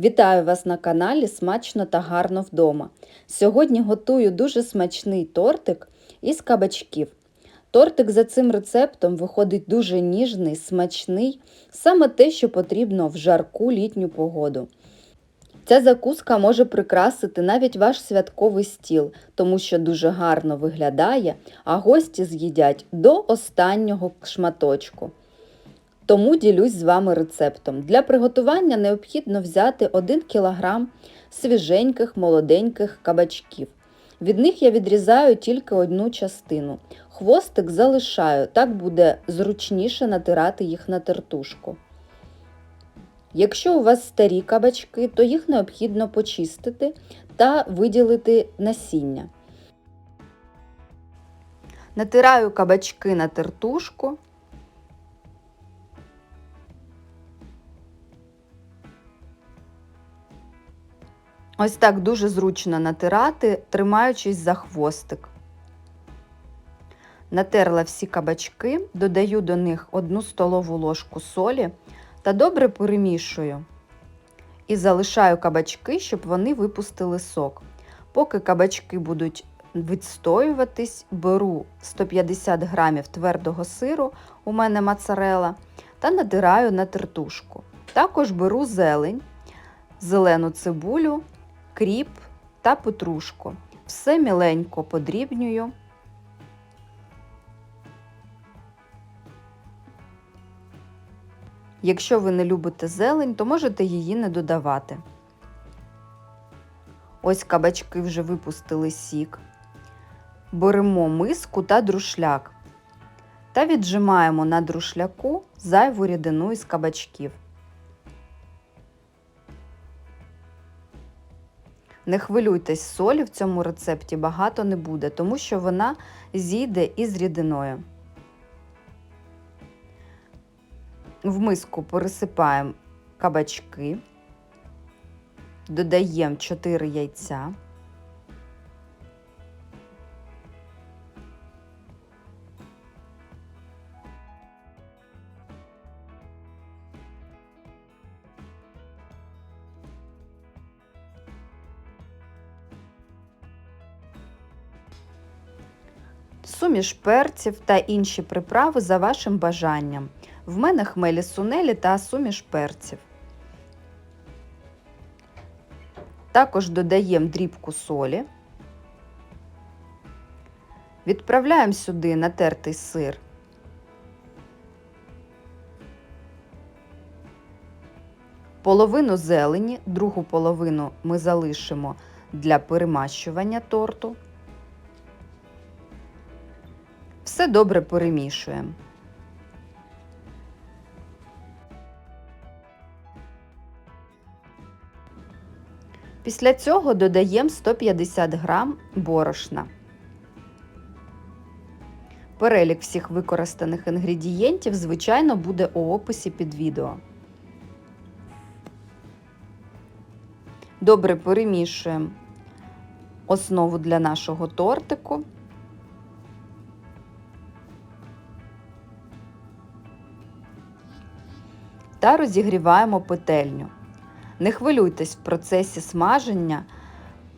Вітаю вас на каналі Смачно та гарно вдома. Сьогодні готую дуже смачний тортик із кабачків. Тортик за цим рецептом виходить дуже ніжний, смачний, саме те, що потрібно в жарку літню погоду. Ця закуска може прикрасити навіть ваш святковий стіл, тому що дуже гарно виглядає, а гості з'їдять до останнього шматочку. Тому ділюсь з вами рецептом. Для приготування необхідно взяти 1 кг свіженьких молоденьких кабачків. Від них я відрізаю тільки одну частину. Хвостик залишаю, так буде зручніше натирати їх на тертушку. Якщо у вас старі кабачки, то їх необхідно почистити та виділити насіння. Натираю кабачки на тертушку. Ось так дуже зручно натирати, тримаючись за хвостик. Натерла всі кабачки, додаю до них 1 столову ложку солі та добре перемішую. І залишаю кабачки, щоб вони випустили сок. Поки кабачки будуть відстоюватись, беру 150 грамів твердого сиру, у мене моцарела, та натираю на тертушку. Також беру зелень, зелену цибулю, кріп та петрушку. Все міленько подрібнюю. Якщо ви не любите зелень, то можете її не додавати. Ось кабачки вже випустили сік. Беремо миску та друшляк та віджимаємо на друшляку зайву рідину із кабачків. Не хвилюйтесь, солі в цьому рецепті багато не буде, тому що вона зійде із рідиною. В миску пересипаємо кабачки, додаємо 4 яйця. Суміш перців та інші приправи за вашим бажанням. В мене хмелі сунелі та суміш перців. Також додаємо дрібку солі. Відправляємо сюди натертий сир. Половину зелені, другу половину ми залишимо для перемащування торту. Все добре перемішуємо. Після цього додаємо 150 грам борошна. Перелік всіх використаних інгредієнтів, звичайно, буде у описі під відео. Добре перемішуємо основу для нашого тортику. Та розігріваємо петельню. Не хвилюйтесь в процесі смаження,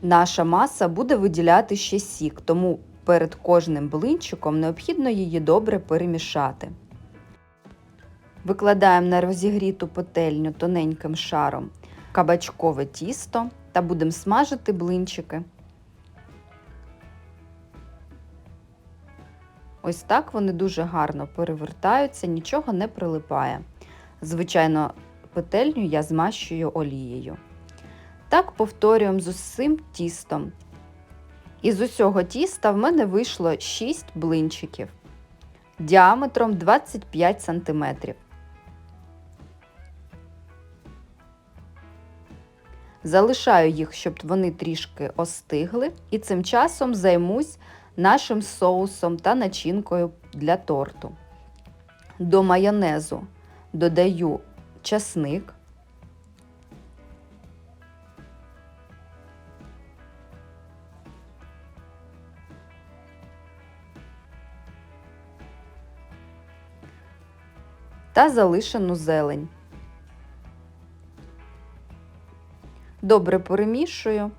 наша маса буде виділяти ще сік, тому перед кожним блинчиком необхідно її добре перемішати. Викладаємо на розігріту петельню тоненьким шаром кабачкове тісто та будемо смажити блинчики. Ось так вони дуже гарно перевертаються, нічого не прилипає. Звичайно, петельню я змащую олією. Так повторюємо з усім тістом. Із усього тіста в мене вийшло 6 блинчиків діаметром 25 см. Залишаю їх, щоб вони трішки остигли, і цим часом займусь нашим соусом та начинкою для торту. До майонезу додаю часник. Та залишену зелень. Добре перемішую.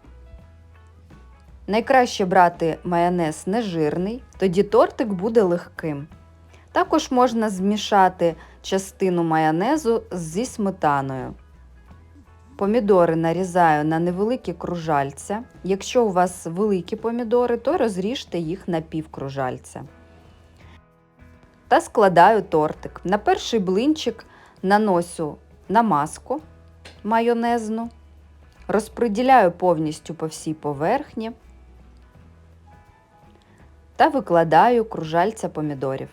Найкраще брати майонез нежирний, тоді тортик буде легким. Також можна змішати частину майонезу зі сметаною. Помідори нарізаю на невеликі кружальця. Якщо у вас великі помідори, то розріжте їх на півкружальця. Та складаю тортик. На перший блинчик наношу намазку майонезну, розподіляю повністю по всій поверхні та викладаю кружальця помідорів.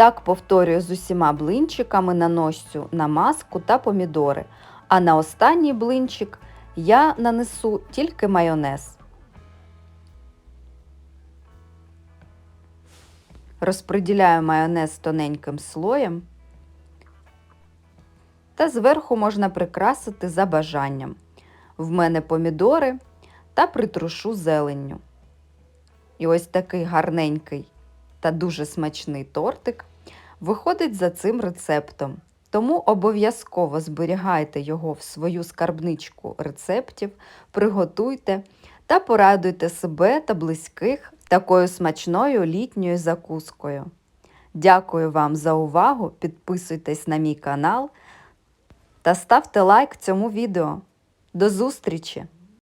Так повторюю з усіма блинчиками наношу намазку та помідори, а на останній блинчик я нанесу тільки майонез. Розподіляю майонез тоненьким слоєм та зверху можна прикрасити за бажанням. В мене помідори та притрушу зеленню. І ось такий гарненький та дуже смачний тортик виходить за цим рецептом. Тому обов'язково зберігайте його в свою скарбничку рецептів, приготуйте та порадуйте себе та близьких такою смачною літньою закускою. Дякую вам за увагу! Підписуйтесь на мій канал та ставте лайк цьому відео. До зустрічі!